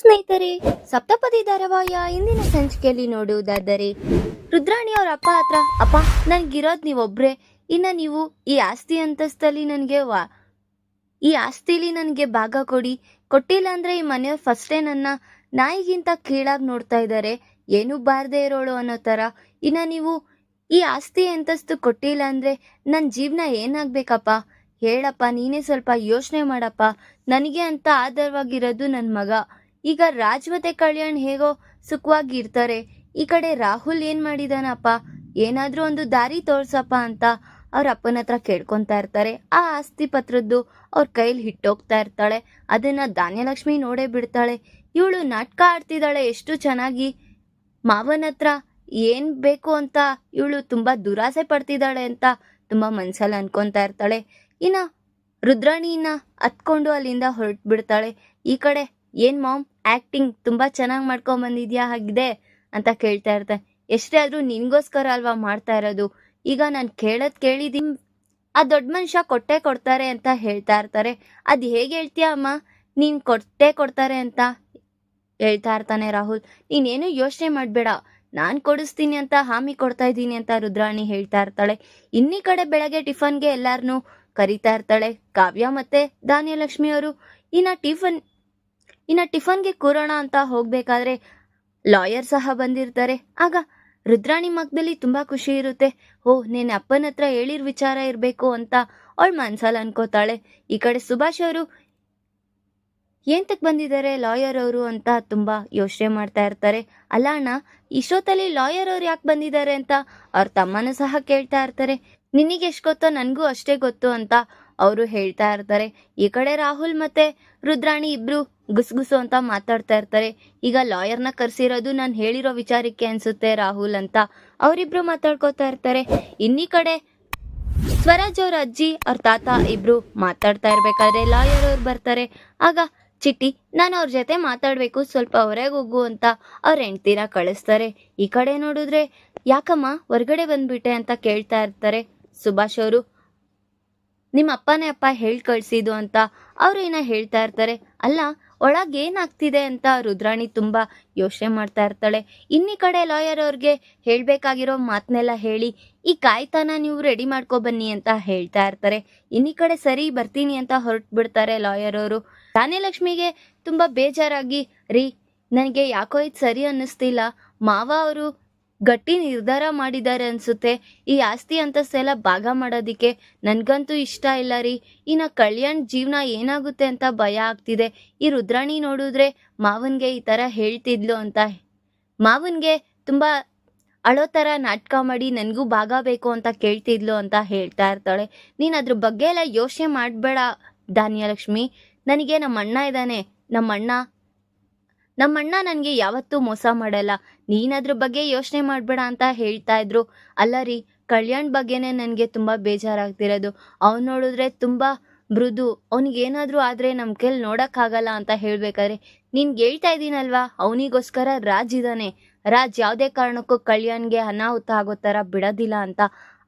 ಸ್ನೇಹಿತರೆ, ಸಪ್ತಪದಿ ಧಾರಾವಾಹಿಯ ಇಂದಿನ ಸಂಚಿಕೆಯಲ್ಲಿ ನೋಡುವುದಾದರೆ, ರುದ್ರಾಣಿ ಅವ್ರ ಅಪ್ಪ ಹತ್ರ, ಅಪ್ಪ, ನನ್ಗಿರೋದ್ ನೀವೊಬ್ರೆ, ಇನ್ನ ನೀವು ಈ ಆಸ್ತಿ ಅಂತಸ್ತಲ್ಲಿ ನನಗೆ ವಾ, ಈ ಆಸ್ತಿಲಿ ನನಗೆ ಭಾಗ ಕೊಡಿ, ಕೊಟ್ಟಿಲ್ಲ ಅಂದ್ರೆ ಈ ಮನೆಯವ್ರು ಫಸ್ಟೇ ನನ್ನ ನಾಯಿಗಿಂತ ಕೀಳಾಗಿ ನೋಡ್ತಾ ಇದ್ದಾರೆ ಏನು ಬಾರದೆ ಇರೋಳು ಅನ್ನೋ ಥರ ಇನ್ನ ನೀವು ಈ ಆಸ್ತಿ ಅಂತಸ್ತು ಕೊಟ್ಟಿಲ್ಲ ಅಂದ್ರೆ ನನ್ನ ಜೀವನ ಏನಾಗ್ಬೇಕಪ್ಪ? ಹೇಳಪ್ಪ, ನೀನೇ ಸ್ವಲ್ಪ ಯೋಚನೆ ಮಾಡಪ್ಪ, ನನಗೆ ಅಂತ ಆಧಾರವಾಗಿರೋದು ನನ್ನ ಮಗ ಈಗ ರಾಜ್ ಮತ್ತೆ ಕಲ್ಯಾಣ್ ಹೇಗೋ ಸುಖವಾಗಿ ಇರ್ತಾರೆ ಈ ಕಡೆ ರಾಹುಲ್ ಏನ್ ಮಾಡಿದಾನಪ್ಪ? ಏನಾದ್ರೂ ಒಂದು ದಾರಿ ತೋರ್ಸಪ್ಪ ಅಂತ ಅವ್ರ ಅಪ್ಪನ ಹತ್ರ ಕೇಳ್ಕೊಂತಾ ಇರ್ತಾರೆ. ಆ ಆಸ್ತಿ ಪತ್ರದ್ದು ಅವ್ರ ಕೈಲಿ ಹಿಟ್ಟೋಗ್ತಾ ಇರ್ತಾಳೆ. ಅದನ್ನ ಧಾನ್ಯಲಕ್ಷ್ಮಿ ನೋಡೇ ಬಿಡ್ತಾಳೆ. ಇವಳು ನಾಟಕ ಆಡ್ತಿದ್ದಾಳೆ ಎಷ್ಟು ಚೆನ್ನಾಗಿ. ಮಾವನ ಹತ್ರ ಏನ್ ಬೇಕು ಅಂತ ಇವಳು ತುಂಬಾ ದುರಾಸೆ ಪಡ್ತಿದ್ದಾಳೆ ಅಂತ ತುಂಬಾ ಮನ್ಸಲ್ಲಿ ಅನ್ಕೊಂತಾ ಇರ್ತಾಳೆ. ಇನ್ನ ರುದ್ರಾಣಿನ ಹತ್ಕೊಂಡು ಅಲ್ಲಿಂದ ಹೊರಟು ಬಿಡ್ತಾಳೆ. ಈ ಕಡೆ ಏನ್ ಮಾಮ್? ಆಕ್ಟಿಂಗ್ ತುಂಬಾ ಚೆನ್ನಾಗಿ ಮಾಡ್ಕೊಂಡ್ ಬಂದಿದ್ಯಾ, ಹಾಗಿದೆ ಅಂತ ಕೇಳ್ತಾ ಇರ್ತಾನೆ ಎಷ್ಟೇ ಆದ್ರೂ ನಿನ್ಗೋಸ್ಕರ ಅಲ್ವಾ ಮಾಡ್ತಾ ಇರೋದು? ಈಗ ನಾನು ಕೇಳದ್ ಕೇಳಿದೀನಿ. ಆ ದೊಡ್ಡ ಮನುಷ್ಯ ಕೊಟ್ಟೆ ಕೊಡ್ತಾರೆ ಅಂತ ಹೇಳ್ತಾ ಇರ್ತಾರೆ. ಅದ್ ಹೇಗೆ ಹೇಳ್ತೀಯ ಅಮ್ಮ? ನೀನ್ ಕೊಟ್ಟೆ ಕೊಡ್ತಾರೆ ಅಂತ ಹೇಳ್ತಾ ಇರ್ತಾನೆ ರಾಹುಲ್. ನೀನೇನು ಯೋಚನೆ ಮಾಡ್ಬೇಡ. ನಾನ್ ಕೊಡಿಸ್ತೀನಿ ಅಂತ ಹಾಮಿ ಕೊಡ್ತಾ ಇದ್ದೀನಿ ಅಂತ ರುದ್ರಾಣಿ ಹೇಳ್ತಾ ಇರ್ತಾಳೆ. ಇನ್ನಿ ಕಡೆ ಬೆಳಗ್ಗೆ ಟಿಫನ್ಗೆ ಎಲ್ಲಾರನು ಕರಿತಾ ಇರ್ತಾಳೆ. ಕಾವ್ಯ ಮತ್ತೆ ಧಾನ್ಯಲಕ್ಷ್ಮಿ ಅವರು. ಇನ್ನ ಟಿಫನ್ ಇನ್ನ ಟಿಫನ್ಗೆ ಕೂರೋಣ ಅಂತ ಹೋಗ್ಬೇಕಾದ್ರೆ ಲಾಯರ್ ಸಹ ಬಂದಿರ್ತಾರೆ. ಆಗ ರುದ್ರಾಣಿ ಮಗದಲ್ಲಿ ತುಂಬಾ ಖುಷಿ ಇರುತ್ತೆ. ಓ ನೀನ್ ಅಪ್ಪನ ಹತ್ರ ಹೇಳಿರ್ ವಿಚಾರ ಇರಬೇಕು ಅಂತ ಅವಳ ಮನ್ಸಲ್ಲಿ ಅನ್ಕೋತಾಳೆ. ಈ ಕಡೆ ಸುಭಾಷ್ ಅವರು ಏಂತಕ್ಕೆ ಬಂದಿದ್ದಾರೆ ಲಾಯರ್ ಅವರು? ಅಂತ ತುಂಬಾ ಯೋಚನೆ ಮಾಡ್ತಾ ಇರ್ತಾರೆ. ಅಲ್ಲ ಅಣ್ಣ, ಇಷ್ಟೊತ್ತಲ್ಲಿ ಲಾಯರ್ ಅವ್ರು ಯಾಕೆ ಬಂದಿದ್ದಾರೆ? ಅಂತ ಅವ್ರ ತಮ್ಮನ ಸಹ ಕೇಳ್ತಾ ಇರ್ತಾರೆ. ನಿನಗೆ ಎಷ್ಟು ಗೊತ್ತೋ ನನಗೂ ಅಷ್ಟೇ ಗೊತ್ತು ಅಂತ ಅವರು ಹೇಳ್ತಾ ಇರ್ತಾರೆ, ಈ ಕಡೆ ರಾಹುಲ್ ಮತ್ತೆ ರುದ್ರಾಣಿ ಇಬ್ರು ಗುಸ್ಗುಸು ಅಂತ ಮಾತಾಡ್ತಾ ಇರ್ತಾರೆ. ಈಗ ಲಾಯರ್ನ ಕರೆಸಿರೋದು ನಾನು ಹೇಳಿರೋ ವಿಚಾರಕ್ಕೆ ಅನ್ಸುತ್ತೆ ರಾಹುಲ್ ಅಂತ ಅವರಿಬ್ರು ಮಾತಾಡ್ಕೋತಾ ಇರ್ತಾರೆ. ಇನ್ನಿ ಕಡೆ ಸ್ವರಾಜ್ ಅವ್ರ ಅಜ್ಜಿ, ಅವ್ರ ತಾತ ಇಬ್ರು ಮಾತಾಡ್ತಾ ಇರ್ಬೇಕಾದ್ರೆ ಲಾಯರ್ ಅವ್ರು ಬರ್ತಾರೆ. ಆಗ, ಚಿಟ್ಟಿ, ನಾನು ಅವ್ರ ಜೊತೆ ಮಾತಾಡ್ಬೇಕು, ಸ್ವಲ್ಪ ಹೊರಗೆ ಹೋಗು ಅಂತ ಅವ್ರ ಹೆಂಡ್ತಿನ ಕಳಿಸ್ತಾರೆ. ಈ ಕಡೆ ನೋಡಿದ್ರೆ, ಯಾಕಮ್ಮ, ಹೊರಗಡೆ ಬಂದ್ಬಿಟ್ಟೆ ಅಂತ ಕೇಳ್ತಾ ಇರ್ತಾರೆ ಸುಭಾಷ್ ಅವರು. ನಿಮ್ಮ ಅಪ್ಪನೇ ಅಪ್ಪ ಹೇಳಿ ಕಳ್ಸಿದ್ದು ಅಂತ ಅವರು ಏನ ಹೇಳ್ತಾ ಇರ್ತಾರೆ. ಅಲ್ಲ, ಒಳಗೆ ಏನಾಗ್ತಿದೆ ಅಂತ ರುದ್ರಾಣಿ ತುಂಬ ಯೋಚನೆ ಮಾಡ್ತಾ ಇರ್ತಾಳೆ. ಇನ್ನಿ ಕಡೆ ಲಾಯರ್ ಅವ್ರಿಗೆ ಹೇಳಬೇಕಾಗಿರೋ ಮಾತನ್ನೆಲ್ಲ ಹೇಳಿ, ಈ ಕಾಯ್ತಾನ ನೀವು ರೆಡಿ ಮಾಡ್ಕೊ ಬನ್ನಿ ಅಂತ ಹೇಳ್ತಾ ಇರ್ತಾರೆ. ಇನ್ನಿ ಕಡೆ ಸರಿ ಬರ್ತೀನಿ ಅಂತ ಹೊರಟು ಬಿಡ್ತಾರೆ ಲಾಯರ್ ಅವರು. ಲಕ್ಷ್ಮಿಗೆ ತುಂಬ ಬೇಜಾರಾಗಿ, ರೀ, ನನಗೆ ಯಾಕೋ ಇದು ಸರಿ ಅನ್ನಿಸ್ತಿಲ್ಲ. ಮಾವ ಅವರು ಗಟ್ಟಿ ನಿರ್ಧಾರ ಮಾಡಿದ್ದಾರೆ ಅನ್ಸುತ್ತೆ. ಈ ಆಸ್ತಿ ಅಂತಸ್ತೆಲ್ಲ ಭಾಗ ಮಾಡೋದಿಕ್ಕೆ ನನಗಂತೂ ಇಷ್ಟ ಇಲ್ಲ ರೀ. ಇನ್ನು ಕಲ್ಯಾಣ್ ಜೀವನ ಏನಾಗುತ್ತೆ ಅಂತ ಭಯ ಆಗ್ತಿದೆ. ಈ ರುದ್ರಾಣಿ ನೋಡಿದ್ರೆ ಮಾವನಿಗೆ ಈ ಥರ ಹೇಳ್ತಿದ್ಲು ಅಂತ. ಮಾವನಿಗೆ ತುಂಬ ಅಳೋ ಥರ ನಾಟಕ ಮಾಡಿ ನನಗೂ ಭಾಗ ಬೇಕು ಅಂತ ಕೇಳ್ತಿದ್ಲು ಅಂತ ಹೇಳ್ತಾ ಇರ್ತಾಳೆ. ನೀನು ಅದ್ರ ಬಗ್ಗೆ ಎಲ್ಲ ಯೋಚನೆ ಮಾಡಬೇಡ ಧಾನ್ಯಲಕ್ಷ್ಮಿ. ನನಗೆ ನಮ್ಮ ಅಣ್ಣ ಇದ್ದಾನೆ. ನಮ್ಮ ಅಣ್ಣ ನಮ್ಮ ಅಣ್ಣ ನನಗೆ ಯಾವತ್ತೂ ಮೋಸ ಮಾಡಲ್ಲ. ನೀನದ್ರ ಬಗ್ಗೆ ಯೋಚನೆ ಮಾಡಬೇಡ ಅಂತ ಹೇಳ್ತಾ ಇದ್ರು. ಅಲ್ಲ ರೀ, ಕಲ್ಯಾಣ್ ಬಗ್ಗೆನೇ ನನಗೆ ತುಂಬ ಬೇಜಾರಾಗ್ತಿರೋದು. ಅವ್ನು ನೋಡಿದ್ರೆ ತುಂಬ ಮೃದು. ಅವನಿಗೇನಾದ್ರೂ ಆದರೆ ನಮ್ಮ ಕೈಲಿ ನೋಡೋಕ್ಕಾಗಲ್ಲ ಅಂತ ಹೇಳ್ಬೇಕಾದ್ರೆ ನಿನ್ಗೆ ಹೇಳ್ತಾ ಇದ್ದೀನಲ್ವಾ ಅವನಿಗೋಸ್ಕರ ರಾಜ್ ಇದ್ದಾನೆ ರಾಜ್ ಯಾವುದೇ ಕಾರಣಕ್ಕೂ ಕಲ್ಯಾಣ್ಗೆ ಅನಾಹುತ ಆಗೋ ಥರ ಬಿಡೋದಿಲ್ಲ ಅಂತ.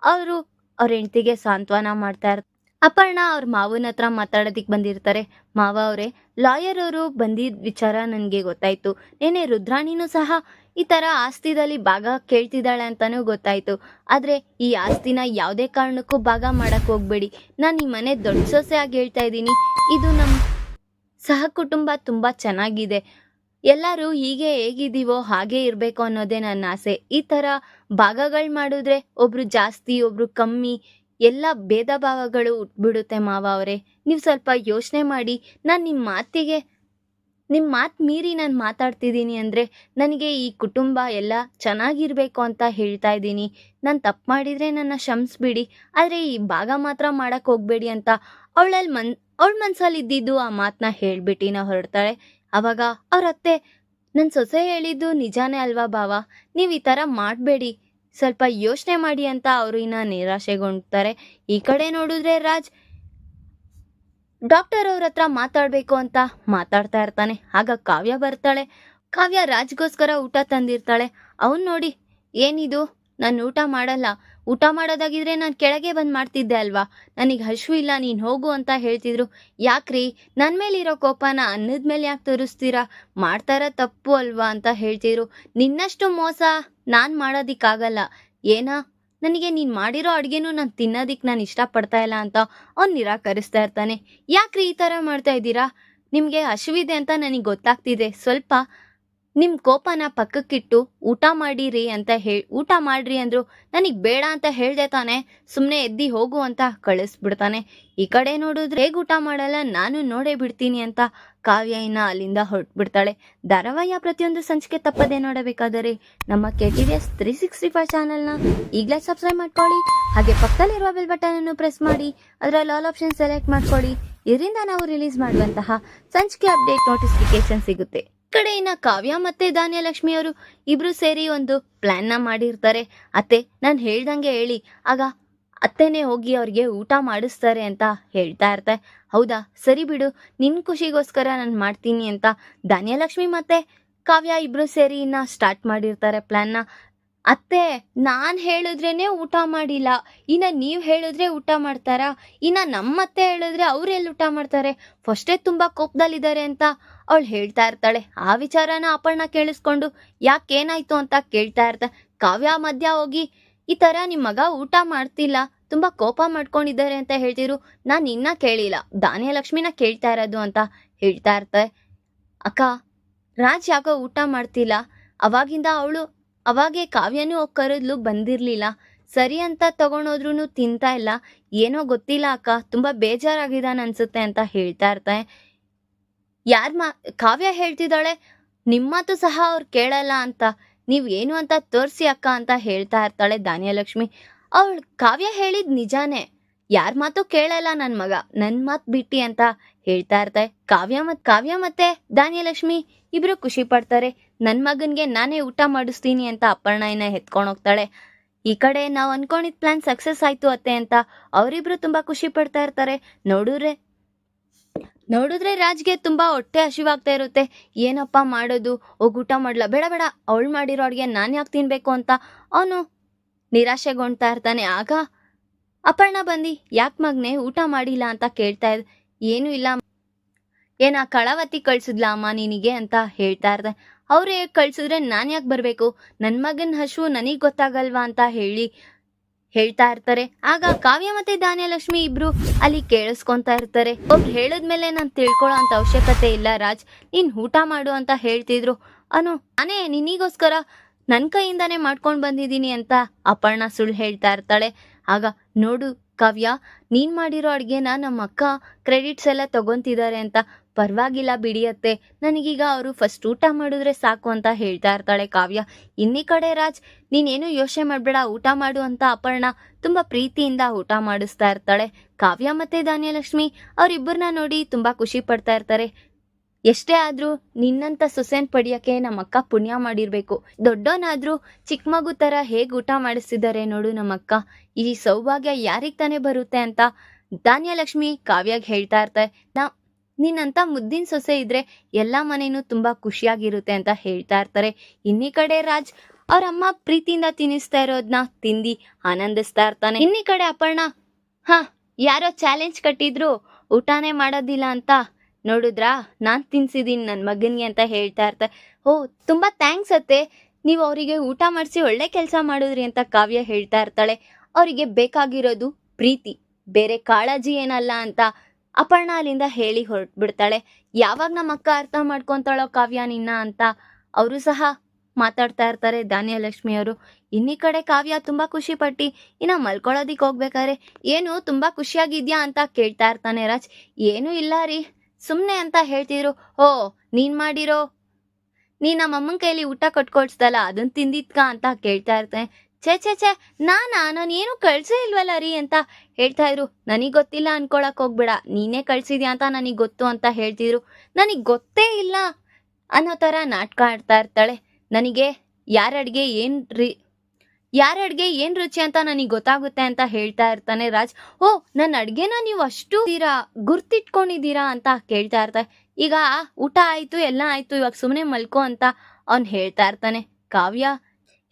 ಅವರು ಅವ್ರ ಹೆಂಡ್ತಿಗೆ ಸಾಂತ್ವನ ಮಾಡ್ತಾ ಇರ್ತಾರೆ. ಅಪರ್ಣ ಅವ್ರ ಮಾವನ ಹತ್ರ ಮಾತಾಡೋದಿಕ್ ಬಂದಿರ್ತಾರೆ. ಮಾವ ಅವರೇ, ಲಾಯರ್ ಅವರು ಬಂದಿದ್ದ ವಿಚಾರ ನನಗೆ ಗೊತ್ತಾಯ್ತು. ನೆನೆ ರುದ್ರಾಣಿನೂ ಸಹ ಈ ಥರ ಆಸ್ತಿದಲ್ಲಿ ಭಾಗ ಕೇಳ್ತಿದ್ದಾಳೆ ಅಂತಾನೂ ಗೊತ್ತಾಯ್ತು. ಆದರೆ ಈ ಆಸ್ತಿನ ಯಾವುದೇ ಕಾರಣಕ್ಕೂ ಭಾಗ ಮಾಡೋಕ್ಕೆ ಹೋಗ್ಬೇಡಿ. ನಾನು ಈ ಮನೆ ದೊಡ್ಡ ಸೊಸೆ ಆಗಿ ಹೇಳ್ತಾ ಇದ್ದೀನಿ. ಇದು ನಮ್ಮ ಸಹ ಕುಟುಂಬ ತುಂಬ ಚೆನ್ನಾಗಿದೆ. ಎಲ್ಲರೂ ಹೀಗೆ ಹೇಗಿದ್ದೀವೋ ಹಾಗೆ ಇರಬೇಕು ಅನ್ನೋದೇ ನನ್ನ ಆಸೆ. ಈ ಥರ ಭಾಗಗಳು ಮಾಡಿದ್ರೆ ಒಬ್ರು ಜಾಸ್ತಿ, ಒಬ್ರು ಕಮ್ಮಿ ಎಲ್ಲ ಭೇದ ಭಾವಗಳು ಉಟ್ಬಿಡುತ್ತೆ ಮಾವ ಅವರೇ. ನೀವು ಸ್ವಲ್ಪ ಯೋಚನೆ ಮಾಡಿ, ನಾನು ನಿಮ್ಮ ಮಾತಿಗೆ ನಿಮ್ಮ ಮಾತು ಮೀರಿ ನಾನು ಮಾತಾಡ್ತಿದ್ದೀನಿ ಅಂದರೆ ನನಗೆ ಈ ಕುಟುಂಬ ಎಲ್ಲ ಚೆನ್ನಾಗಿರಬೇಕು ಅಂತ ಹೇಳ್ತಾ ಇದ್ದೀನಿ. ನಾನು ತಪ್ಪು ಮಾಡಿದರೆ ನನ್ನ ಕ್ಷಮಿಸ್ಬಿಡಿ, ಆದರೆ ಈ ಭಾಗ ಮಾತ್ರ ಮಾಡೋಕ್ಕೆ ಹೋಗಬೇಡಿ ಅಂತ ಅವಳಲ್ಲಿ ಮನ್, ಅವಳ ಮನಸ್ಸಲ್ಲಿ ಇದ್ದಿದ್ದು ಆ ಮಾತನ್ನ ಹೇಳ್ಬಿಟ್ಟಿನ ಹೊರಡ್ತಾಳೆ. ಅವಾಗ ಅವ್ರ ಅತ್ತೆ ನನ್ನ ಸೊಸೆ ಹೇಳಿದ್ದು ನಿಜಾನೇ ಅಲ್ವಾ ಭಾವ ನೀವು ಈ ಥರ ಮಾಡಬೇಡಿ. ಸ್ವಲ್ಪ ಯೋಚನೆ ಮಾಡಿ ಅಂತ ಅವರು ಇನ್ನ ನಿರಾಶೆಗೊಂಡ್ತಾರೆ. ಈ ಕಡೆ ನೋಡಿದ್ರೆ ರಾಜ್, ಡಾಕ್ಟರ್ ಅವ್ರ ಹತ್ರ ಮಾತಾಡ್ಬೇಕು ಅಂತ ಮಾತಾಡ್ತಾ ಇರ್ತಾನೆ. ಆಗ ಕಾವ್ಯ ಬರ್ತಾಳೆ. ಕಾವ್ಯ ರಾಜ್ಗೋಸ್ಕರ ಊಟ ತಂದಿರ್ತಾಳೆ. ಅವನ್ ನೋಡಿ, ಏನಿದು? ನಾನು ಊಟ ಮಾಡಲ್ಲ. ಊಟ ಮಾಡೋದಾಗಿದ್ರೆ ನಾನು ಕೆಳಗೆ ಬಂದು ಮಾಡ್ತಿದ್ದೆ ಅಲ್ವಾ? ನನಗೆ ಹಶು ಇಲ್ಲ, ನೀನು ಹೋಗು ಅಂತ ಹೇಳ್ತಿದ್ರು. ಯಾಕ್ರಿ? ನನ್ನ ಮೇಲಿರೋ ಕೋಪನ ಅನ್ನದ ಮೇಲೆ ಯಾಕೆ ತೋರಿಸ್ತೀರಾ? ಮಾಡ್ತಾರ ತಪ್ಪು ಅಲ್ವಾ ಅಂತ ಹೇಳ್ತಿದ್ರು. ನಿನ್ನಷ್ಟು ಮೋಸ ನಾನು ಮಾಡೋದಿಕ್ಕಾಗಲ್ಲ. ಏನಾ? ನನಗೆ ನೀನು ಮಾಡಿರೋ ಅಡುಗೆನೂ ನಾನು ತಿನ್ನೋದಿಕ್ಕೆ ನಾನು ಇಷ್ಟಪಡ್ತಾ ಇಲ್ಲ ಅಂತ ಅವ್ನು ನಿರಾಕರಿಸ್ತಾ ಇರ್ತಾನೆ. ಯಾಕ್ರಿ ಈ ಥರ ಮಾಡ್ತಾ ಇದ್ದೀರಾ? ನಿಮಗೆ ಹಶುವಿದೆ ಅಂತ ನನಗೆ ಗೊತ್ತಾಗ್ತಿದೆ. ಸ್ವಲ್ಪ ನಿಮ್ಮ ಕೋಪನ ಪಕ್ಕಕ್ಕಿಟ್ಟು ಊಟ ಮಾಡಿರಿ ಅಂತ ಹೇಳಿ ಊಟ ಮಾಡ್ರಿ ಅಂದ್ರು ನನಗೆ ಬೇಡ ಅಂತ ಹೇಳ್ದೆ ತಾನೆ ಸುಮ್ಮನೆ ಎದ್ದಿ ಹೋಗು ಅಂತ ಕಳಿಸ್ಬಿಡ್ತಾನೆ. ಈ ಕಡೆ ನೋಡಿದ್ರೆ ಹೇಗೆ ಊಟ ಮಾಡಲ್ಲ, ನಾನು ನೋಡೇ ಬಿಡ್ತೀನಿ ಅಂತ ಕಾವ್ಯ ಇನ್ನ ಅಲ್ಲಿಂದ ಹೊರಟ್ಬಿಡ್ತಾಳೆ. ಧಾರಾವಾಹಿಯ ಪ್ರತಿಯೊಂದು ಸಂಚಿಕೆ ತಪ್ಪದೆ ನೋಡಬೇಕಾದರೆ ನಮ್ಮ K T V S three sixty five ಚಾನಲ್ನ ಈಗಲೇ ಸಬ್ಸ್ಕ್ರೈಬ್ ಮಾಡ್ಕೊಳ್ಳಿ, ಹಾಗೆ ಪಕ್ಕದಲ್ಲಿರುವ ಬೆಲ್ ಬಟನ್ ಅನ್ನು ಪ್ರೆಸ್ ಮಾಡಿ, ಅದರಲ್ಲಿ ಆಲ್ ಆಪ್ಷನ್ ಸೆಲೆಕ್ಟ್ ಮಾಡ್ಕೊಳ್ಳಿ. ಇದರಿಂದ ನಾವು ರಿಲೀಸ್ ಮಾಡುವಂತಹ ಸಂಚಿಕೆ ಅಪ್ಡೇಟ್ ನೋಟಿಫಿಕೇಶನ್ ಸಿಗುತ್ತೆ. ಕಡೆ ಇನ್ನ ಕಾವ್ಯ ಮತ್ತೆ ಧಾನ್ಯಲಕ್ಷ್ಮಿ ಅವರು ಇಬ್ರು ಸೇರಿ ಒಂದು ಪ್ಲಾನ್ನ ಮಾಡಿರ್ತಾರೆ. ಅತ್ತೆ, ನಾನು ಹೇಳ್ದಂಗೆ ಹೇಳಿ. ಆಗ ಅತ್ತೆನೇ ಹೋಗಿ ಅವ್ರಿಗೆ ಊಟ ಮಾಡಿಸ್ತಾರೆ ಅಂತ ಹೇಳ್ತಾ ಇರ್ತಾರೆ ಹೌದಾ? ಸರಿ ಬಿಡು. ನಿನ್ ಖುಷಿಗೋಸ್ಕರ ನಾನು ಮಾಡ್ತೀನಿ ಅಂತ ಧಾನ್ಯಲಕ್ಷ್ಮಿ ಮತ್ತೆ ಕಾವ್ಯ ಇಬ್ರು ಸೇರಿ ಇನ್ನ ಸ್ಟಾರ್ಟ್ ಮಾಡಿರ್ತಾರೆ ಪ್ಲಾನ್ನ ಅತ್ತೆ, ನಾನು ಹೇಳಿದ್ರೇನೆ ಊಟ ಮಾಡಿಲ್ಲ. ಇನ್ನ ನೀವು ಹೇಳಿದ್ರೆ ಊಟ ಮಾಡ್ತಾರಾ? ಇನ್ನ ನಮ್ಮತ್ತೆ ಹೇಳಿದ್ರೆ ಅವ್ರು ಎಲ್ಲಿ ಊಟ ಮಾಡ್ತಾರೆ? ಫಸ್ಟೇ ತುಂಬಾ ಕೋಪದಲ್ಲಿದ್ದಾರೆ ಅಂತ ಅವಳು ಹೇಳ್ತಾ ಇರ್ತಾಳೆ, ಆ ವಿಚಾರನ ಅಪರ್ಣ ಕೇಳಿಸ್ಕೊಂಡು, ಯಾಕೇನಾಯ್ತು ಅಂತ ಕೇಳ್ತಾ ಇರ್ತಾಳೆ ಕಾವ್ಯ ಮಧ್ಯ ಹೋಗಿ, ಈ ತರ ನಿಮ್ಮ ಮಗ ಊಟ ಮಾಡ್ತಿಲ್ಲ, ತುಂಬಾ ಕೋಪ ಮಾಡ್ಕೊಂಡಿದ್ದಾರೆ ಅಂತ ಹೇಳ್ತಿದ್ರು, ನಾನು ಇನ್ನ ಕೇಳಿಲ್ಲ ಧಾನ್ಯಲಕ್ಷ್ಮಿನ ಕೇಳ್ತಾ ಇರೋದು ಅಂತ ಹೇಳ್ತಾ ಇರ್ತಾರೆ ಅಕ್ಕ, ರಾಜ್ ಯಾಕೋ ಊಟ ಮಾಡ್ತಿಲ್ಲ, ಅವಾಗಿಂದ ಅವಳು, ಅವಾಗೆ ಕಾವ್ಯನೂ ಕರೆದ್ಲು, ಬಂದಿರಲಿಲ್ಲ, ಸರಿ ಅಂತ ತಗೊಂಡೋದ್ರೂ ತಿಂತಾ ಇಲ್ಲ, ಏನೋ ಗೊತ್ತಿಲ್ಲ ಅಕ್ಕ, ತುಂಬಾ ಬೇಜಾರಾಗಿದ್ದಾನೆ ಅನ್ಸುತ್ತೆ ಅಂತ ಹೇಳ್ತಾ ಇರ್ತಾರೆ ಯಾರ್ ಮಾ, ಕಾವ್ಯ ಹೇಳ್ತಿದ್ದಾಳೆ ನಿಮ್ಮ ಮಾತು ಸಹ ಅವ್ರು ಕೇಳಲ್ಲ ಅಂತ, ನೀವು ಏನು ಅಂತ ತೋರ್ಸಿ ಅಕ್ಕ ಅಂತ ಹೇಳ್ತಾ ಇರ್ತಾಳೆ ಧಾನ್ಯಲಕ್ಷ್ಮಿ ಅವಳು ಕಾವ್ಯ ಹೇಳಿದ ನಿಜಾನೇ, ಯಾರ ಮಾತು ಕೇಳಲ್ಲ ನನ್ನ ಮಗ ನನ್ನ ಮಾತು ಬಿಟ್ಟಿ ಅಂತ ಹೇಳ್ತಾ ಇರ್ತಾಳೆ. ಕಾವ್ಯ ಮತ್, ಕಾವ್ಯ ಮತ್ತೆ ಧಾನ್ಯಲಕ್ಷ್ಮಿ ಇಬ್ರು ಖುಷಿ ಪಡ್ತಾರೆ. ನನ್ನ ಮಗನಿಗೆ ನಾನೇ ಊಟ ಮಾಡಿಸ್ತೀನಿ ಅಂತ ಅಪ್ಪಣ್ಣ ಎತ್ಕೊಂಡು ಹೋಗ್ತಾಳೆ. ಈ ಕಡೆ ನಾವು ಅನ್ಕೊಂಡಿದ್ ಪ್ಲಾನ್ ಸಕ್ಸಸ್ ಆಯ್ತು ಅತ್ತೆ ಅಂತ, ಅವರಿಬ್ರು ತುಂಬಾ ಖುಷಿ ಪಡ್ತಾ ಇರ್ತಾರೆ. ನೋಡಿದ್ರೆ ನೋಡಿದ್ರೆ ರಾಜ್ಗೆ ತುಂಬಾ ಹೊಟ್ಟೆ ಹಸಿವಾಗ್ತಾ ಇರುತ್ತೆ. ಏನಪ್ಪ ಮಾಡೋದು? ಹೋಗ್ ಊಟ ಮಾಡ್ಲಾ? ಬೇಡ ಬೇಡ. ಅವಳು ಮಾಡಿರೋ ಅಡ್ಗೆ ನಾನು ಯಾಕೆ ತಿನ್ಬೇಕು ಅಂತ ಅವನು ನಿರಾಶೆಗೊಂಡ್ತಾ ಇರ್ತಾನೆ. ಆಗ, ಅಪರ್ಣ ಬಂದು, ಯಾಕೆ ಮಗ್ನೆ ಊಟ ಮಾಡಿಲ್ಲ ಅಂತ ಕೇಳ್ತಾ ಇದ್? ಏನೂ ಇಲ್ಲ. ಏನ ಕಳವತ್ತಿ ಕಳ್ಸಿದ್ಲ ಅಮ್ಮ ನಿನಗೆ ಅಂತ ಹೇಳ್ತಾ ಇರ್ತ ಅವ್ರು ಕಳ್ಸಿದ್ರೆ ನಾನು ಯಾಕೆ ಬರಬೇಕು? ನನ್ನ ಮಗನ ಹಶು ನನಗೆ ಗೊತ್ತಾಗಲ್ವಾ ಅಂತ ಹೇಳಿ ಹೇಳ್ತಾ ಇರ್ತಾರೆ. ಆಗ ಕಾವ್ಯ ಮತ್ತೆ ಧಾನ್ಯಲಕ್ಷ್ಮಿ ಇಬ್ರು ಅಲ್ಲಿ ಕೇಳಿಸ್ಕೊಂತ ಇರ್ತಾರೆ. ಒಬ್ರು ಹೇಳಿದ್ಮೇಲೆ ನಾನು ತಿಳ್ಕೊಳ್ಳೋ ಅಂತ ಅವಶ್ಯಕತೆ ಇಲ್ಲ ರಾಜ್. ನೀನ್ ಊಟ ಮಾಡು ಅಂತ ಹೇಳ್ತಿದ್ರು. ಅನು, ನಾನೇ ನಿನಿಗೋಸ್ಕರ ನನ್ನ ಕೈಯಿಂದಾನೇ ಮಾಡ್ಕೊಂಡು ಬಂದಿದ್ದೀನಿ ಅಂತ ಅಪರ್ಣ ಸುಳ್ಳು ಹೇಳ್ತಾ ಇರ್ತಾಳೆ. ಆಗ, ನೋಡು ಕಾವ್ಯ, ನೀನ್ ಮಾಡಿರೋ ಅಡ್ಗೆನ ನಮ್ಮ ಅಕ್ಕ ಕ್ರೆಡಿಟ್ಸ್ ಎಲ್ಲ ತಗೊಂತಿದ್ದಾರೆ ಅಂತ ಪರವಾಗಿಲ್ಲ ಬಿಡಿಯತ್ತೆ. ನನಗೀಗ ಅವರು ಫಸ್ಟ್ ಊಟ ಮಾಡಿದ್ರೆ ಸಾಕು ಅಂತ ಹೇಳ್ತಾ ಇರ್ತಾಳೆ ಕಾವ್ಯ. ಇನ್ನಿ ಕಡೆ ರಾಜ್, ನೀನೇನು ಯೋಚನೆ ಮಾಡಬೇಡ, ಊಟ ಮಾಡು ಅಂತ ಅಪರ್ಣ ತುಂಬಾ ಪ್ರೀತಿಯಿಂದ ಊಟ ಮಾಡಿಸ್ತಾ ಇರ್ತಾಳೆ. ಕಾವ್ಯ ಮತ್ತೆ ಧಾನ್ಯಲಕ್ಷ್ಮಿ ಅವರಿಬ್ಬರನ್ನ ನೋಡಿ ತುಂಬಾ ಖುಷಿ ಪಡ್ತಾ ಇರ್ತಾರೆ. ಎಷ್ಟೇ ಆದ್ರೂ ನಿನ್ನಂತ ಸೊಸೆನ್ ಪಡೆಯೋಕ್ಕೆ ನಮ್ಮ ಅಕ್ಕ ಪುಣ್ಯ ಮಾಡಿರಬೇಕು. ದೊಡ್ಡೋನಾದರೂ ಚಿಕ್ಕ ಮಗು ತರ ಹೇಗೆ ಊಟ ಮಾಡಿಸ್ತಿದ್ದಾರೆ ನೋಡು ನಮ್ಮಕ್ಕ. ಈ ಸೌಭಾಗ್ಯ ಯಾರಿಗೆ ತಾನೇ ಬರುತ್ತೆ ಅಂತ ಧಾನ್ಯಲಕ್ಷ್ಮಿ ಕಾವ್ಯಾಗಿ ಹೇಳ್ತಾ ಇರ್ತಾರೆ ನಾ ನಿನ್ನಂತ ಮುದ್ದಿನ ಸೊಸೆ ಇದ್ರೆ ಎಲ್ಲ ಮನೇನೂ ತುಂಬಾ ಖುಷಿಯಾಗಿರುತ್ತೆ ಅಂತ ಹೇಳ್ತಾ ಇರ್ತಾರೆ. ಇನ್ನಿ ಕಡೆ ರಾಜ್ ಅವ್ರ ಅಮ್ಮ ಪ್ರೀತಿಯಿಂದ ತಿನ್ನಿಸ್ತಾ ಇರೋದನ್ನ ತಿಂದಿ ಆನಂದಿಸ್ತಾ ಇರ್ತಾನೆ. ಇನ್ನಿ ಕಡೆ ಅಪರ್ಣ, ಹಾ, ಯಾರೋ ಚಾಲೆಂಜ್ ಕಟ್ಟಿದ್ರು, ಊಟನೇ ಮಾಡೋದಿಲ್ಲ ಅಂತ. ನೋಡಿದ್ರಾ, ನಾನ್ ತಿನ್ಸಿದೀನಿ ನನ್ನ ಮಗನಿಗೆ ಅಂತ ಹೇಳ್ತಾ ಇರ್ತಾರೆ ಓ, ತುಂಬಾ ಥ್ಯಾಂಕ್ಸ್ ಅತ್ತೆ. ನೀವು ಅವರಿಗೆ ಊಟ ಮಾಡಿಸಿ ಒಳ್ಳೆ ಕೆಲಸ ಮಾಡಿದ್ರಿ ಅಂತ ಕಾವ್ಯ ಹೇಳ್ತಾ ಇರ್ತಾಳೆ. ಅವರಿಗೆ ಬೇಕಾಗಿರೋದು ಪ್ರೀತಿ, ಬೇರೆ ಕಾಳಜಿ ಏನಲ್ಲ ಅಂತ ಅಪರ್ಣ ಅಲ್ಲಿಂದ ಹೇಳಿ ಹೊರಟ್ಬಿಡ್ತಾಳೆ. ಯಾವಾಗ ನಮ್ಮ ಅಕ್ಕ ಅರ್ಥ ಮಾಡ್ಕೊಂತಾಳೋ ಕಾವ್ಯ ನಿನ್ನ ಅಂತ ಅವರು ಸಹ ಮಾತಾಡ್ತಾ ಇರ್ತಾರೆ ಧಾನ್ಯಲಕ್ಷ್ಮಿ ಅವರು. ಇನ್ನಿ ಕಡೆ ಕಾವ್ಯ ತುಂಬಾ ಖುಷಿ ಪಟ್ಟಿ. ಇನ್ನ ಮಲ್ಕೊಳ್ಳೋದಿಕ್ಕೆ ಹೋಗ್ಬೇಕಾದ್ರೆ ಏನು ತುಂಬಾ ಖುಷಿಯಾಗಿದ್ಯಾ ಅಂತ ಕೇಳ್ತಾ ಇರ್ತಾನೆ ರಾಜ್. ಏನೂ ಇಲ್ಲ ರೀ, ಸುಮ್ನೆ ಅಂತ ಹೇಳ್ತಿದ್ರು. ಓ, ನೀನ್ ಮಾಡಿರೋ ನೀ ನಮ್ಮ ಅಮ್ಮನ ಕೈಲಿ ಊಟ ಕಟ್ಕೊಡ್ಸ್ದಲ್ಲ, ಅದನ್ ತಿಂದಿದ್ಕಾ ಅಂತ ಕೇಳ್ತಾ ಇರ್ತಾನೆ ಛೇ ಛೇ ಛೇ, ನಾನಾ ನಾನು ಏನು ಕಳ್ಸೇ ಇಲ್ವಲ್ಲ ರೀ ಅಂತ ಹೇಳ್ತಾ ಇದ್ರು. ನನಗೆ ಗೊತ್ತಿಲ್ಲ ಅನ್ಕೊಳಕ್ ಹೋಗ್ಬೇಡ. ನೀನೇ ಕಳ್ಸಿದ್ಯಾ ಅಂತ ನನಗೆ ಗೊತ್ತು ಅಂತ ಹೇಳ್ತಿದ್ರು. ನನಗೆ ಗೊತ್ತೇ ಇಲ್ಲ ಅನ್ನೋ ಥರ ನಾಟಕ ಆಡ್ತಾ ಇರ್ತಾಳೆ. ನನಗೆ ಯಾರ ಅಡುಗೆ ಏನು ರೀ, ಯಾರ ಅಡುಗೆ ಏನು ರುಚಿ ಅಂತ ನನಗೆ ಗೊತ್ತಾಗುತ್ತೆ ಅಂತ ಹೇಳ್ತಾ ಇರ್ತಾನೆ ರಾಜ್. ಓ ನನ್ನ ಅಡುಗೆನ ನೀವು ಅಷ್ಟು ಇದ್ದೀರಾ, ಗುರ್ತಿಟ್ಕೊಂಡಿದ್ದೀರಾ ಅಂತ ಕೇಳ್ತಾ ಇರ್ತಾರೆ ಈಗ ಊಟ ಆಯಿತು, ಎಲ್ಲ ಆಯಿತು, ಇವಾಗ ಸುಮ್ಮನೆ ಮಲ್ಕೋ ಅಂತ ಅವ್ನು ಹೇಳ್ತಾ ಇರ್ತಾನೆ. ಕಾವ್ಯ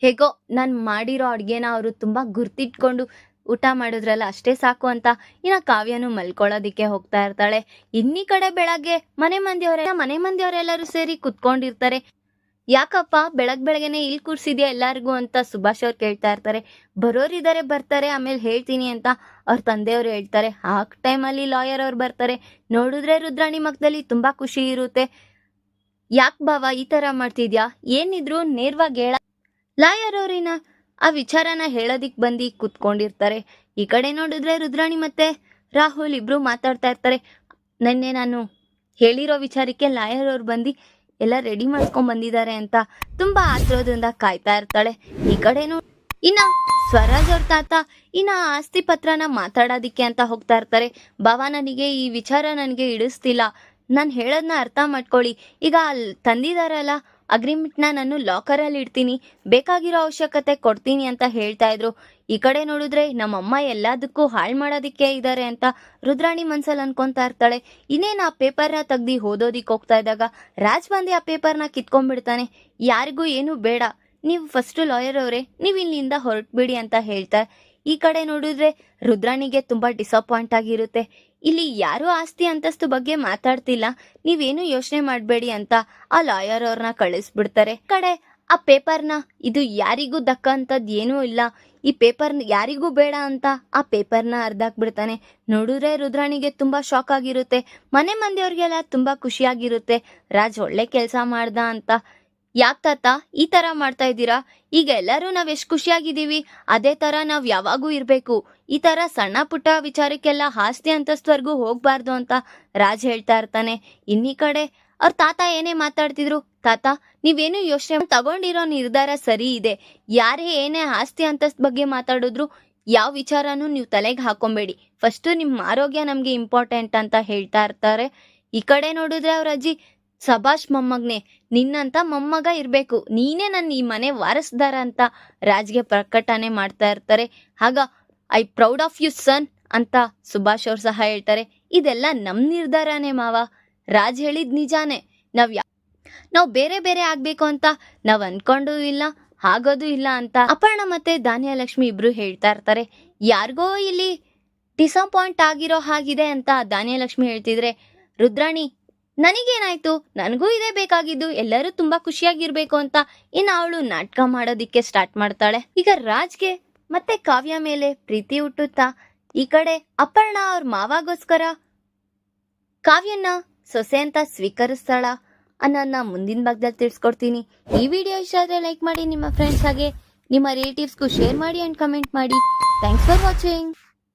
ಹೇಗೋ ನಾನು ಮಾಡಿರೋ ಅಡುಗೆನ ಅವರು ತುಂಬ ಗುರ್ತಿಟ್ಕೊಂಡು ಊಟ ಮಾಡಿದ್ರಲ್ಲ ಅಷ್ಟೇ ಸಾಕು ಅಂತ ಇನ್ನು ಕಾವ್ಯನೂ ಮಲ್ಕೊಳ್ಳೋದಿಕ್ಕೆ ಹೋಗ್ತಾ ಇರ್ತಾಳೆ. ಇನ್ನಿ ಕಡೆ ಬೆಳಗ್ಗೆ ಮನೆ ಮಂದಿಯವರೆಲ್ಲ ಮನೆ ಮಂದಿಯವರೆಲ್ಲರೂ ಸೇರಿ ಕುತ್ಕೊಂಡಿರ್ತಾರೆ. ಯಾಕಪ್ಪ ಬೆಳಗ್ ಬೆಳಗ್ಗೆನೆ ಇಲ್ಲಿ ಕೂರ್ಸಿದ್ಯಾ ಎಲ್ಲಾರ್ಗೂ ಅಂತ ಸುಭಾಷ್ ಅವ್ರು ಕೇಳ್ತಾ ಇರ್ತಾರೆ. ಬರೋರಿದ್ದಾರೆ ಬರ್ತಾರೆ, ಆಮೇಲೆ ಹೇಳ್ತೀನಿ ಅಂತ ಅವ್ರ ತಂದೆಯವರು ಹೇಳ್ತಾರೆ. ಆ ಟೈಮಲ್ಲಿ ಲಾಯರ್ ಅವ್ರು ಬರ್ತಾರೆ. ನೋಡಿದ್ರೆ ರುದ್ರಾಣಿ ಮಗದಲ್ಲಿ ತುಂಬಾ ಖುಷಿ ಇರುತ್ತೆ. ಯಾಕ್ ಬಾವ ಈ ತರ ಮಾಡ್ತಿದ್ಯಾ? ಏನಿದ್ರು ನೇರವಾಗಿ ಹೇಳ ಲಾಯರ್ ಅವ್ರಿನ ಆ ವಿಚಾರನ ಹೇಳೋದಿಕ್ ಬಂದು ಕುತ್ಕೊಂಡಿರ್ತಾರೆ. ಈ ಕಡೆ ನೋಡಿದ್ರೆ ರುದ್ರಾಣಿ ಮತ್ತೆ ರಾಹುಲ್ ಇಬ್ರು ಮಾತಾಡ್ತಾ ಇರ್ತಾರೆ. ನಿನ್ನೆ ನಾನು ಹೇಳಿರೋ ವಿಚಾರಕ್ಕೆ ಲಾಯರ್ ಅವ್ರು ಬಂದು, ಎಲ್ಲ ರೆಡಿ ಮಾಡ್ಕೊಂಡ್ ಬಂದಿದ್ದಾರೆ ಅಂತ ತುಂಬಾ ಆತ್ರೋದ್ರಿಂದ ಕಾಯ್ತಾ ಇರ್ತಾಳೆ. ಈ ನೋಡಿ ಇನ್ನ ಸ್ವರಾಜ್ ಅವ್ರ ತಾತ ಇನ್ನ ಆಸ್ತಿ ಪತ್ರನ ಮಾತಾಡೋದಿಕ್ಕೆ ಅಂತ ಹೋಗ್ತಾ ಇರ್ತಾರೆ. ಬಾವ ನನಗೆ ಈ ವಿಚಾರ ನನಗೆ ಇಡಿಸ್ತಿಲ್ಲ. ನಾನು ಹೇಳೋದನ್ನ ಅರ್ಥ ಮಾಡ್ಕೊಳ್ಳಿ. ಈಗ ಅಲ್ಲಿ ತಂದಿದಾರಲ್ಲ ಅಗ್ರಿಮೆಂಟ್ನ ನಾನು ಲಾಕರಲ್ಲಿ ಇಡ್ತೀನಿ. ಬೇಕಾಗಿರೋ ಅವಶ್ಯಕತೆ ಕೊಡ್ತೀನಿ ಅಂತ ಹೇಳ್ತಾ ಇದ್ರು. ಈ ಕಡೆ ನೋಡಿದ್ರೆ ನಮ್ಮಮ್ಮ ಎಲ್ಲದಕ್ಕೂ ಹಾಳು ಮಾಡೋದಿಕ್ಕೆ ಇದ್ದಾರೆ ಅಂತ ರುದ್ರಾಣಿ ಮನ್ಸಲ್ಲಿ ಅನ್ಕೊಂತಾ ಇರ್ತಾಳೆ. ಇನ್ನೇನು ಆ ಪೇಪರ್ನ ತೆಗ್ದು ಓದೋದಿಕ್ಕೆ ಹೋಗ್ತಾ ಇದ್ದಾಗ ರಾಜ್ ಬಂದು ಆ ಪೇಪರ್ನ ಕಿತ್ಕೊಂಡ್ಬಿಡ್ತಾನೆ. ಯಾರಿಗೂ ಏನು ಬೇಡ. ನೀವು ಫಸ್ಟ್ ಲಾಯರ್ ಅವರೇ, ನೀವು ಇಲ್ಲಿಂದ ಹೊರಟ್ಬಿಡಿ ಅಂತ ಹೇಳ್ತಾ ಈ ಕಡೆ ನೋಡಿದ್ರೆ ರುದ್ರಾಣಿಗೆ ತುಂಬಾ ಡಿಸಪಾಯಿಂಟ್ ಆಗಿರುತ್ತೆ. ಇಲ್ಲಿ ಯಾರೂ ಆಸ್ತಿ ಅಂತಸ್ತು ಬಗ್ಗೆ ಮಾತಾಡ್ತಿಲ್ಲ. ನೀವೇನು ಯೋಚನೆ ಮಾಡಬೇಡಿ ಅಂತ ಆ ಲಾಯರ್ ಅವ್ರನ್ನ ಕಳಿಸ್ಬಿಡ್ತಾರೆ. ಕಡೆ, ಆ ಪೇಪರ್ನ ಇದು ಯಾರಿಗೂ ದಕ್ಕಂಥದ್ದು ಏನೂ ಇಲ್ಲ. ಈ ಪೇಪರ್ ಯಾರಿಗೂ ಬೇಡ ಅಂತ ಆ ಪೇಪರ್ನ ಅರ್ಧಾಕ್ಬಿಡ್ತಾನೆ ನೋಡಿದ್ರೆ ರುದ್ರಾಣಿಗೆ ತುಂಬಾ ಶಾಕ್ ಆಗಿರುತ್ತೆ. ಮನೆ ಮಂದಿಯವ್ರಿಗೆಲ್ಲ ತುಂಬಾ ಖುಷಿಯಾಗಿರುತ್ತೆ. ರಾಜ್ ಒಳ್ಳೆ ಕೆಲಸ ಮಾಡ್ದ ಅಂತ ಯಾಕ್ ತಾತ, ಈ ತರ ಮಾಡ್ತಾ ಇದ್ದೀರಾ? ಈಗ ಎಲ್ಲರೂ ನಾವ್ ಎಷ್ಟು ಖುಷಿಯಾಗಿದ್ದೀವಿ. ಅದೇ ತರ ನಾವ್ ಯಾವಾಗೂ ಇರ್ಬೇಕು. ಈ ತರ ಸಣ್ಣ ಪುಟ್ಟ ವಿಚಾರಕ್ಕೆಲ್ಲ ಆಸ್ತಿ ಅಂತಸ್ತ್ವರ್ಗೂ ಹೋಗ್ಬಾರ್ದು ಅಂತ ರಾಜ್ ಹೇಳ್ತಾ ಇರ್ತಾನೆ. ಇನ್ನಿ ಕಡೆ ಅವ್ರ ತಾತ ಏನೇ ಮಾತಾಡ್ತಿದ್ರು, ತಾತ, ನೀವೇನು ಯೋಚನೆ ತಗೊಂಡಿರೋ ನಿರ್ಧಾರ ಸರಿ ಇದೆ. ಯಾರೇ ಏನೇ ಆಸ್ತಿ ಅಂತಸ್ತ್ ಬಗ್ಗೆ ಮಾತಾಡಿದ್ರು, ಯಾವ ವಿಚಾರನೂ ನೀವು ತಲೆಗೆ ಹಾಕೊಂಬೇಡಿ. ಫಸ್ಟ್ ನಿಮ್ಮ ಆರೋಗ್ಯ ನಮ್ಗೆ ಇಂಪಾರ್ಟೆಂಟ್ ಅಂತ ಹೇಳ್ತಾ ಇರ್ತಾರೆ. ಈ ಕಡೆ ನೋಡಿದ್ರೆ ಅವ್ರ ಅಜ್ಜಿ ಸಭಾಷ್ ಮೊಮ್ಮಗ್ನೆ, ನಿನ್ನಂತ ಮೊಮ್ಮಗ ಇರಬೇಕು. ನೀನೇ ನನ್ನ ಈ ಮನೆ ವಾರಸ್ದಾರ ಅಂತ ರಾಜ್ಗೆ ಪ್ರಕಟಣೆ ಮಾಡ್ತಾ ಇರ್ತಾರೆ. ಆಗ, I proud of you, son ಅಂತ ಸುಭಾಷ್ ಅವ್ರು ಸಹ ಹೇಳ್ತಾರೆ. ಇದೆಲ್ಲ ನಮ್ಮ ನಿರ್ಧಾರನೇ ಮಾವ. ರಾಜ್ ಹೇಳಿದ್ ನಿಜಾನೇ. ನಾವ್ ಯಾ, ನಾವು ಬೇರೆ ಬೇರೆ ಆಗ್ಬೇಕು ಅಂತ ನಾವ್ ಅನ್ಕೊಂಡು ಇಲ್ಲ, ಆಗೋದು ಇಲ್ಲ ಅಂತ ಅಪರ್ಣ ಮತ್ತೆ ಧಾನ್ಯಲಕ್ಷ್ಮಿ ಇಬ್ರು ಹೇಳ್ತಾ ಇರ್ತಾರೆ. ಯಾರಿಗೋ ಇಲ್ಲಿ ಡಿಸಪಾಯಿಂಟ್ ಆಗಿರೋ ಹಾಗಿದೆ ಅಂತ ಧಾನ್ಯಲಕ್ಷ್ಮಿ ಹೇಳ್ತಿದ್ರೆ, ರುದ್ರಾಣಿ ನನಗೇನಾಯ್ತು? ನನಗೂ ಇದೇ ಬೇಕಾಗಿದ್ದು. ಎಲ್ಲರೂ ತುಂಬಾ ಖುಷಿಯಾಗಿರ್ಬೇಕು ಅಂತ ಇನ್ನು ಅವಳು ನಾಟಕ ಮಾಡೋದಿಕ್ಕೆ ಸ್ಟಾರ್ಟ್ ಮಾಡ್ತಾಳೆ. ಈಗ ರಾಜ್ಗೆ ಮತ್ತೆ ಕಾವ್ಯ ಮೇಲೆ ಪ್ರೀತಿ ಹುಟ್ಟುತ್ತಾ? ಈ ಕಡೆ ಅಪರ್ಣ ಅವ್ರ ಮಾವಾಗೋಸ್ಕರ ಕಾವ್ಯನ ಸೊಸೆ ಅಂತ ಸ್ವೀಕರಿಸ್ತಾಳ? ಅನ್ನೋದನ್ನ ಮುಂದಿನ ಭಾಗದಲ್ಲಿ ತಿಳಿಸ್ಕೊಡ್ತೀನಿ. ಈ ವಿಡಿಯೋ ಇಷ್ಟ ಆದರೆ ಲೈಕ್ ಮಾಡಿ, ನಿಮ್ಮ ಫ್ರೆಂಡ್ಸ್ ಹಾಗೆ ನಿಮ್ಮ ರಿಲೇಟಿವ್ಸ್ಗೂ ಶೇರ್ ಮಾಡಿ ಅಂಡ್ ಕಮೆಂಟ್ ಮಾಡಿ. Thanks for watching